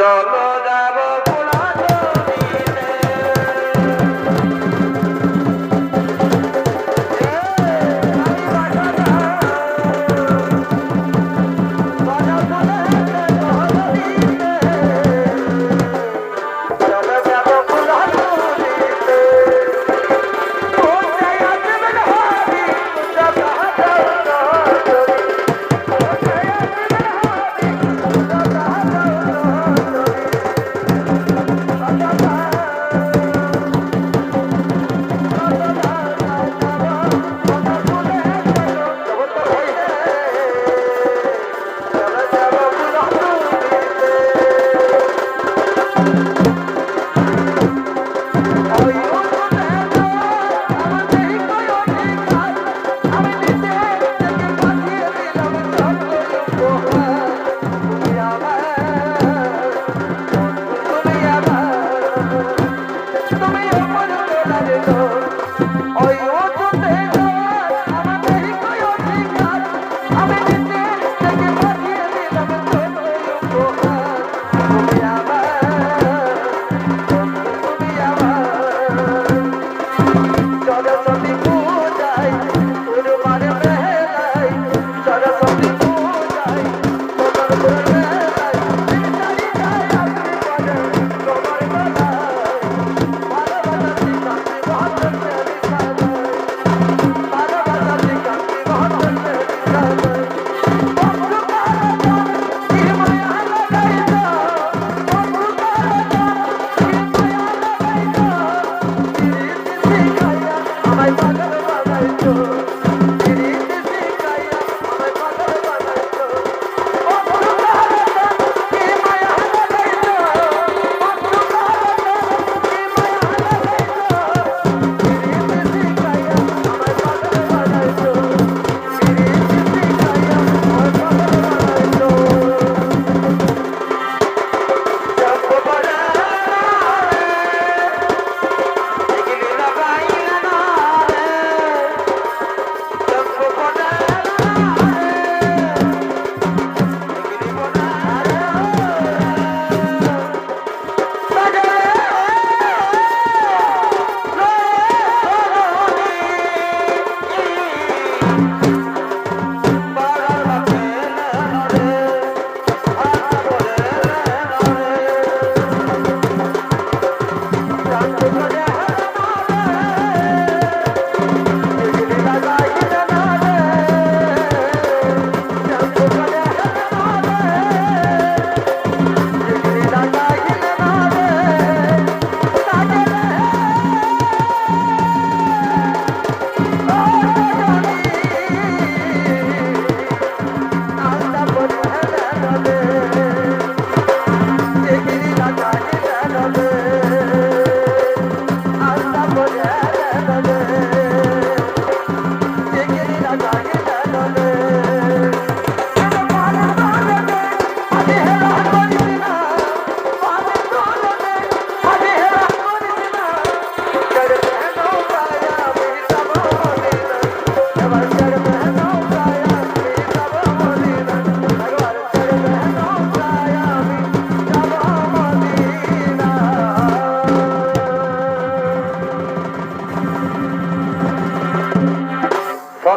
Inshallah.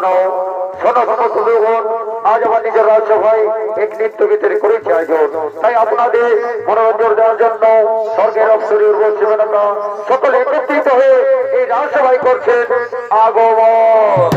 জন্য আজ আমার নিজের রাজসভায় এক নৃত্য গীতের করেছে আয়োজন। তাই আপনাদের মনোরঞ্জন দেওয়ার জন্য স্বর্গের এই রাজসভায় করছেন আগমন।